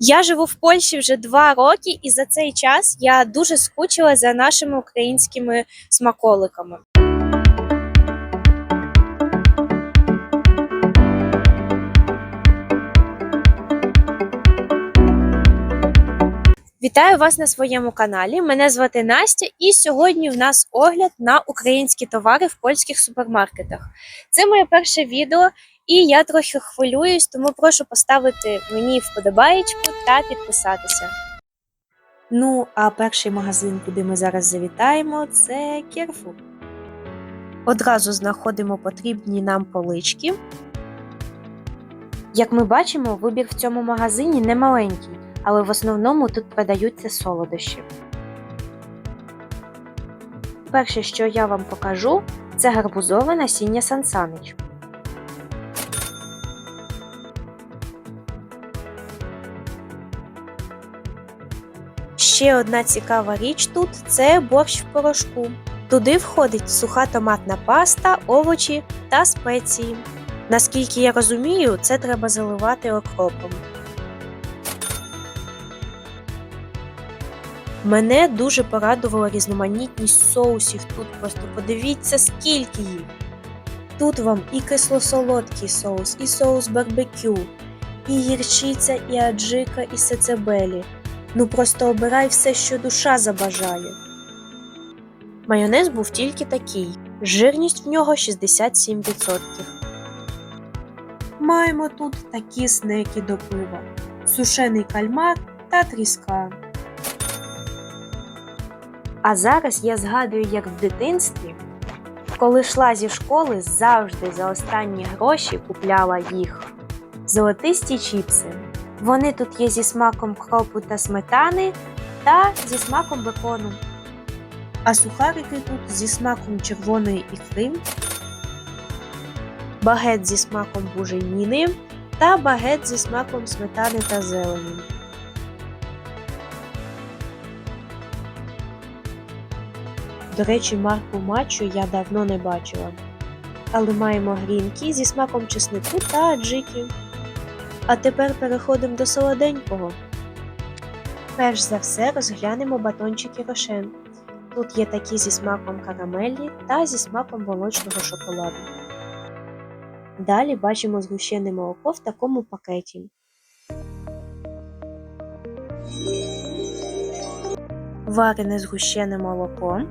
Я живу в Польщі вже два роки, і за цей час я дуже скучила за нашими українськими смаколиками. Вітаю вас на своєму каналі. Мене звати Настя, і сьогодні в нас огляд на українські товари в польських супермаркетах. Це моє перше відео, і я трохи хвилююсь, тому прошу поставити мені вподобаєчку та підписатися. Ну, а перший магазин, куди ми зараз завітаємо, це Carrefour. Одразу знаходимо потрібні нам полички. Як ми бачимо, вибір в цьому магазині не маленький, але в основному тут продаються солодощі. Перше, що я вам покажу, це гарбузове насіння Сансанич. Ще одна цікава річ тут це борщ в порошку. Туди входить суха томатна паста, овочі та спеції. Наскільки я розумію, це треба заливати окропом. Мене дуже порадувала різноманітність соусів тут. Просто подивіться, скільки їх. Тут вам і кисло-солодкий соус, і соус барбекю, і гірчиця, і аджика, і сецебелі. Ну просто обирай все, що душа забажає. Майонез був тільки такий. Жирність в нього 67%. Маємо тут такі снеки до пива: сушений кальмар та тріска. А зараз я згадую, як в дитинстві, коли йшла зі школи, завжди за останні гроші купляла їх. Золотисті чіпси. Вони тут є зі смаком кропу та сметани та зі смаком бекону. А сухарики тут зі смаком червоної ікри, багет зі смаком буженіни та багет зі смаком сметани та зелені. До речі, марку матчу я давно не бачила. Але маємо грінки зі смаком чеснику та аджики. А тепер переходимо до солоденького. Перш за все розглянемо батончики рошен. Тут є такі зі смаком карамелі та зі смаком молочного шоколаду. Далі бачимо згущене молоко в такому пакеті. Варене згущене молоко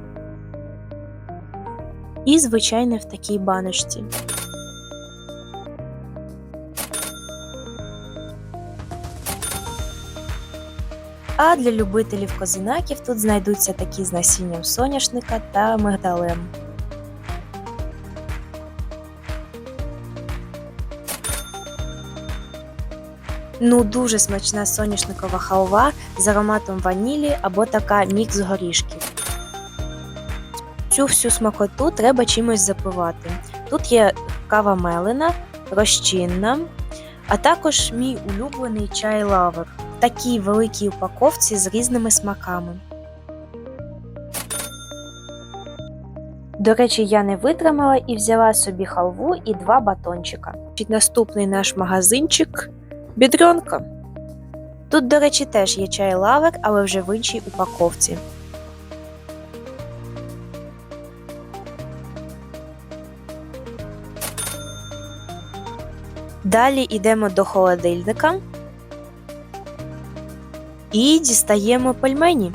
і звичайне в такій баночці. А для любителів козинаків тут знайдуться такі з насінням соняшника та мигдалем. Ну, дуже смачна соняшникова халва з ароматом ванілі або така мікс горішків. Цю всю смакоту треба чимось запивати. Тут є кава мелена, розчинна, а також мій улюблений чай лавер в такій великій упаковці з різними смаками. До речі, я не витримала і взяла собі халву і два батончика. Наступний наш магазинчик бідрьонка. Тут, до речі, теж є чай лавер, але вже в іншій упаковці. Далі йдемо до холодильника і дістаємо пельмені.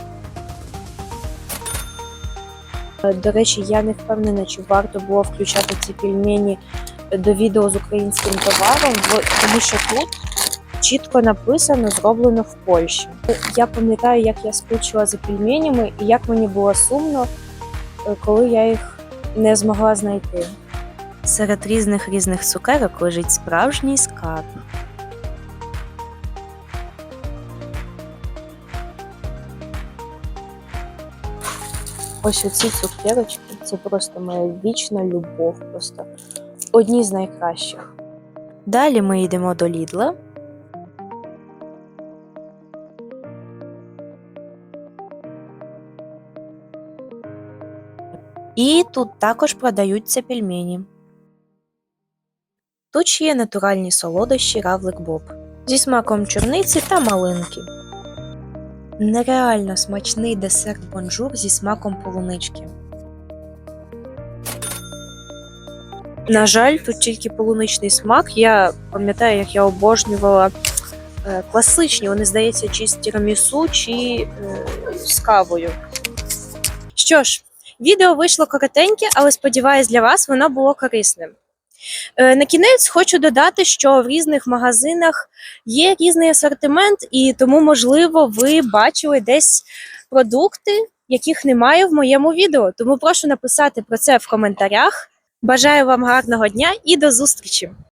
Е, До речі, я не впевнена, чи варто було включати ці пельмені до відео з українським товаром, тому що тут чітко написано зроблено в Польщі. Я пам'ятаю, як я скучила за пельменями і як мені було сумно, е, коли я їх не змогла знайти. Серед різних різних цукерок лежить справжній скарб. Ось оці цукерочки це просто моя вічна любов, просто одні з найкращих. Далі ми йдемо до Лідла. І тут також продаються пельмені. Тут ще є натуральні солодощі Равлик Боб. зі смаком чорниці та малинки. Нереально смачний десерт бонжур зі смаком полунички. На жаль, тут тільки полуничний смак. Я пам'ятаю, як я обожнювала е, класичні, вони, здається, чи з тірамісу, чи е, з кавою. Що ж, відео вийшло коротеньке, але сподіваюсь, для вас воно було корисним. Е, На кінець хочу додати, що в різних магазинах є різний асортимент, і тому, можливо, ви бачили десь продукти, яких немає в моєму відео. Тому прошу написати про це в коментарях. Бажаю вам гарного дня і до зустрічі!